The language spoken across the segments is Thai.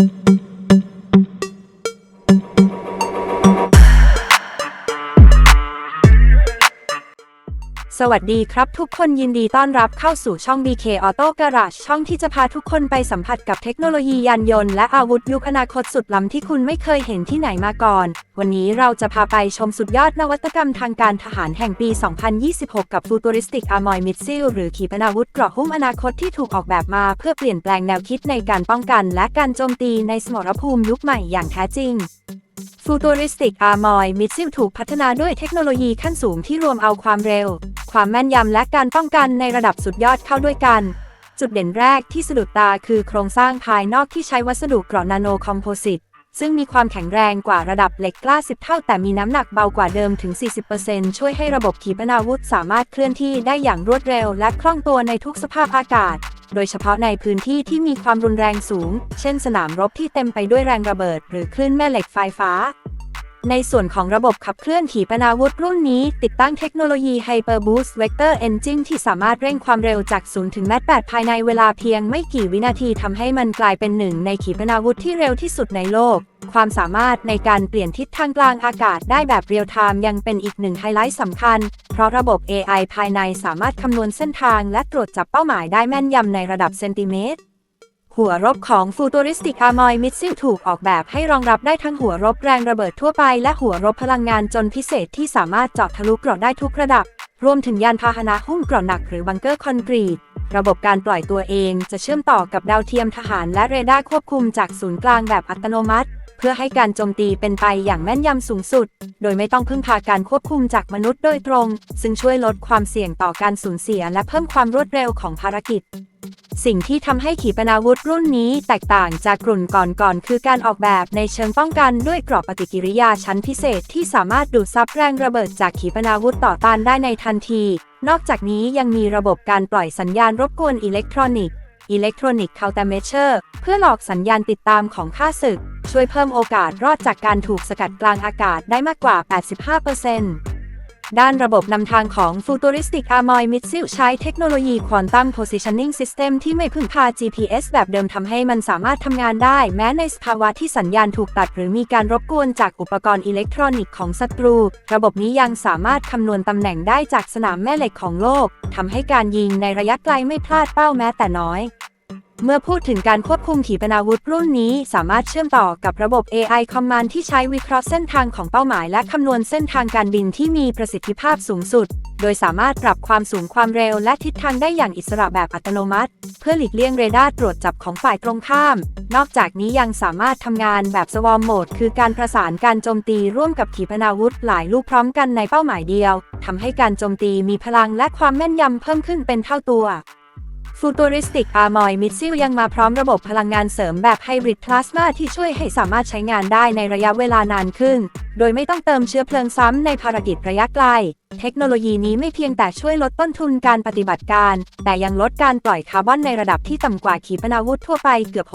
thank you. สวัสดีครับทุกคนยินดีต้อนรับเข้าสู่ช่อง BK Auto Garage ช่องที่จะพาทุกคนไปสัมผัสกับเทคโนโลยียานยนต์และอาวุธยุคอนาคตสุดล้ำที่คุณไม่เคยเห็นที่ไหนมาก่อน วันนี้เราจะพาไปชมสุดยอดนวัตกรรมทางการทหารแห่งปี 2026 กับ Futuristic Armored Missile หรือขีปนาวุธเกราะหุ้มอนาคตที่ถูกออกแบบมา เพื่อเปลี่ยนแปลงแนวคิดในการป้องกัน และการโจมตีในสมรภูมิยุคใหม่อย่างแท้จริง Futuristic Armored Missile ถูกพัฒนาด้วยเทคโนโลยีขั้นสูงที่รวมเอาความเร็ว ความแม่นยำและการป้องกันในระดับสุดยอดเข้าด้วยกัน จุดเด่นแรกที่สะดุดตาคือโครงสร้างภายนอกที่ใช้วัสดุเกราะนาโนคอมโพสิตซึ่งมีความแข็งแรงกว่าระดับเหล็กกล้า 10 เท่า แต่มีน้ำหนักเบากว่าเดิมถึง 40%ช่วยให้ระบบขีปนาวุธสามารถเคลื่อนที่ได้อย่างรวดเร็วและคล่องตัวในทุกสภาพอากาศ โดยเฉพาะในพื้นที่ที่มีความรุนแรงสูง เช่นสนามรบที่เต็มไปด้วยแรงระเบิด หรือคลื่นแม่เหล็กไฟฟ้า ในส่วนของระบบขับเคลื่อนขีปนาวุธรุ่นนี้ ติดตั้งเทคโนโลยี Hyper Boost Vector Engine ที่สามารถเร่งความเร็วจาก 0 ถึงแมต8ภายในเวลาเพียงไม่กี่วินาทีทำให้มันกลายเป็นหนึ่งในขีปนาวุธที่เร็วที่สุดในโลก ความสามารถในการเปลี่ยนทิศทางกลางอากาศได้แบบเรียลไทม์ยังเป็นอีกหนึ่งไฮไลท์สำคัญ เพราะระบบ AI ภายในสามารถคำนวณเส้นทางและตรวจจับเป้าหมายได้แม่นยำในระดับเซนติเมตร หัวรบของ Futuristic Armored Missile ถูกออกแบบให้รองรับได้ทั้งหัวรบแรงระเบิดทั่วไปและหัวรบพลังงานจนพิเศษที่สามารถเจาะทะลุเกราะได้ทุกระดับ รวมถึงยานพาหนะหุ้มเกราะหนักหรือบังเกอร์คอนกรีต ระบบการปล่อยตัวเองจะเชื่อมต่อกับดาวเทียมทหารและเรดาร์ควบคุมจากศูนย์กลางแบบอัตโนมัติ เพื่อให้การโจมตีเป็นไปอย่างแม่นยำสูงสุด โดยไม่ต้องพึ่งพาการควบคุมจากมนุษย์โดยตรง ซึ่งช่วยลดความเสี่ยงต่อการสูญเสียและเพิ่มความรวดเร็วของภารกิจสิ่งที่ทำให้ขีปนาวุธรุ่นนี้แตกต่างจากกลุ่นก่อนๆคือการออกแบบในเชิงป้องกันด้วยกรอบปฏิกิริยาชั้นพิเศษที่สามารถดูดซับแรงระเบิดจากขีปนาวุธต่อต้านได้ในทันที นอกจากนี้ยังมีระบบการปล่อยสัญญาณรบกวนอิเล็กทรอนิกส์ Electronic Countermeasure เพื่อหลอกสัญญาณติดตามของข้าศึก ช่วยเพิ่มโอกาสรอดจากการถูกสกัดกลางอากาศได้มากกว่า 85% ด้านระบบนำทางของ Futuristic Armored Missile ใช้เทคโนโลยี Quantum Positioning System ที่ไม่พึ่งพา GPS แบบเดิมทำให้มันสามารถทำงานได้ แม้ในสภาวะที่สัญญาณถูกตัด หรือมีการรบกวนจากอุปกรณ์อิเล็กทรอนิกส์ของศัตรู ระบบนี้ยังสามารถคำนวณตำแหน่งได้จากสนามแม่เหล็กของโลกทำให้การยิงในระยะไกลไม่พลาดเป้าแม้แต่น้อย เมื่อพูดถึงการควบคุมขีปนาวุธรุ่นนี้สามารถเชื่อมต่อกับระบบ AI Command ที่ใช้วิเคราะห์เส้นทางของเป้าหมาย และคำนวณเส้นทางการบินที่มีประสิทธิภาพสูงสุด โดยสามารถปรับความสูงความเร็วและทิศทางได้อย่างอิสระแบบอัตโนมัติ เพื่อหลีกเลี่ยงเรดาร์ตรวจจับของฝ่ายตรงข้าม นอกจากนี้ยังสามารถทำงานแบบ Swarm Mode คือการประสานการโจมตีร่วมกับขีปนาวุธหลายลูกพร้อมกันในเป้าหมายเดียวทำให้การโจมตีมีพลังและความแม่นยำเพิ่มขึ้นเป็นเท่าตัว Futuristic Armored Missile ยังมาพร้อมระบบพลังงานเสริมแบบ Hybrid Plasma ที่ช่วยให้สามารถใช้งานได้ในระยะเวลานานขึ้น โดยไม่ต้องเติมเชื้อเพลิงซ้ำในภารกิจระยะไกล เทคโนโลยีนี้ไม่เพียงแต่ช่วยลดต้นทุนการปฏิบัติการ แต่ยังลดการปล่อยคาร์บอนในระดับที่ต่ำกว่าขีปนาวุธทั่วไปเกือบ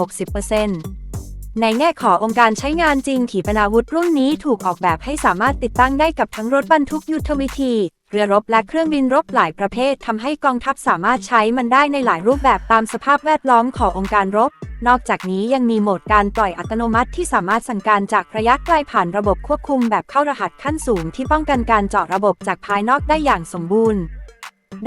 60%ในแง่ขององค์การใช้งานจริงขีปนาวุธรุ่นนี้ถูกออกแบบให้สามารถติดตั้งได้กับทั้งรถบรรทุกยุทธวิธี เรือรบและเครื่องบินรบหลายประเภททำให้กองทัพสามารถใช้มันได้ในหลายรูปแบบตามสภาพแวดล้อมขององค์การรบ นอกจากนี้ยังมีโหมดการปล่อยอัตโนมัติที่สามารถสั่งการจากระยะไกลผ่านระบบควบคุมแบบเข้ารหัสขั้นสูงที่ป้องกันการเจาะระบบจากภายนอกได้อย่างสมบูรณ์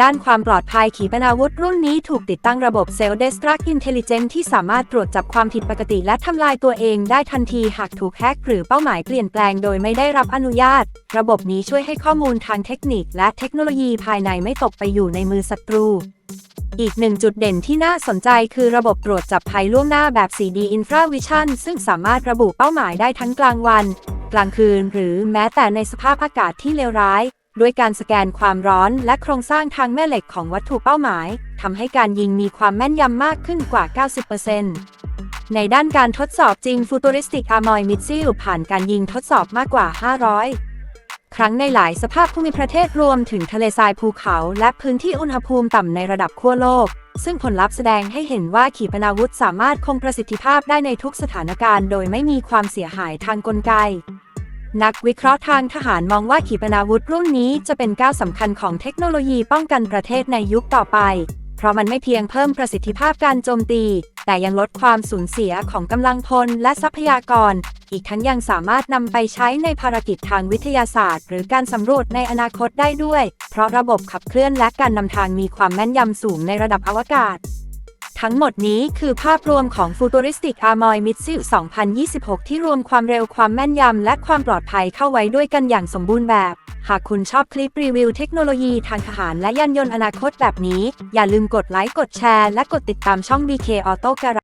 ด้านความปลอดภัยขีปนาวุธรุ่นนี้ถูกติดตั้งระบบ Cell Destruct Intelligence ที่สามารถตรวจจับความผิดปกติและทำลายตัวเองได้ทันทีหากถูกแฮกหรือเป้าหมายเปลี่ยนแปลงโดยไม่ได้รับอนุญาต ระบบนี้ช่วยให้ข้อมูลทางเทคนิคและเทคโนโลยีภายในไม่ตกไปอยู่ในมือศัตรู อีกหนึ่งจุดเด่นที่น่าสนใจคือระบบตรวจจับภัยล่วงหน้าแบบ 4D Infravision ซึ่งสามารถระบุเป้าหมายได้ทั้งกลางวัน กลางคืน หรือแม้แต่ในสภาพอากาศที่เลวร้าย ด้วยการสแกนความร้อนและโครงสร้างทางแม่เหล็กของวัตถุเป้าหมายทำให้การยิงมีความแม่นยำมากขึ้นกว่า 90%ในด้านการทดสอบจริง Futuristic Armored Missile ผ่านการยิงทดสอบมากกว่า 500 ครั้งในหลายสภาพภูมิประเทศรวมถึงทะเลทรายภูเขา และพื้นที่อุณหภูมิต่ำในระดับขั้วโลก ซึ่งผลลัพธ์แสดงให้เห็นว่าขีปนาวุธสามารถคงประสิทธิภาพได้ในทุกสถานการณ์ โดยไม่มีความเสียหายทางกลไก นักวิเคราะห์ทางทหารมองว่าขีปนาวุธรุ่นนี้จะเป็นก้าวสำคัญของเทคโนโลยีป้องกันประเทศในยุคต่อไป เพราะมันไม่เพียงเพิ่มประสิทธิภาพการโจมตี แต่ยังลดความสูญเสียของกำลังพลและทรัพยากร อีกทั้งยังสามารถนำไปใช้ในภารกิจทางวิทยาศาสตร์ หรือการสำรวจในอนาคตได้ด้วย เพราะระบบขับเคลื่อนและการนำทางมีความแม่นยำสูงในระดับอวกาศ ทั้งหมดนี้คือภาพรวมของ Futuristic Amoy Mitsu 2026 ที่รวมความเร็วความแม่นยำ และความปลอดภัยเข้าไว้ด้วยกันอย่างสมบูรณ์แบบ หากคุณชอบคลิปรีวิวเทคโนโลยีทางทหารและยานยนต์อนาคตแบบนี้ อย่าลืมกดไลค์ กดแชร์ และกดติดตามช่อง BK Auto Garage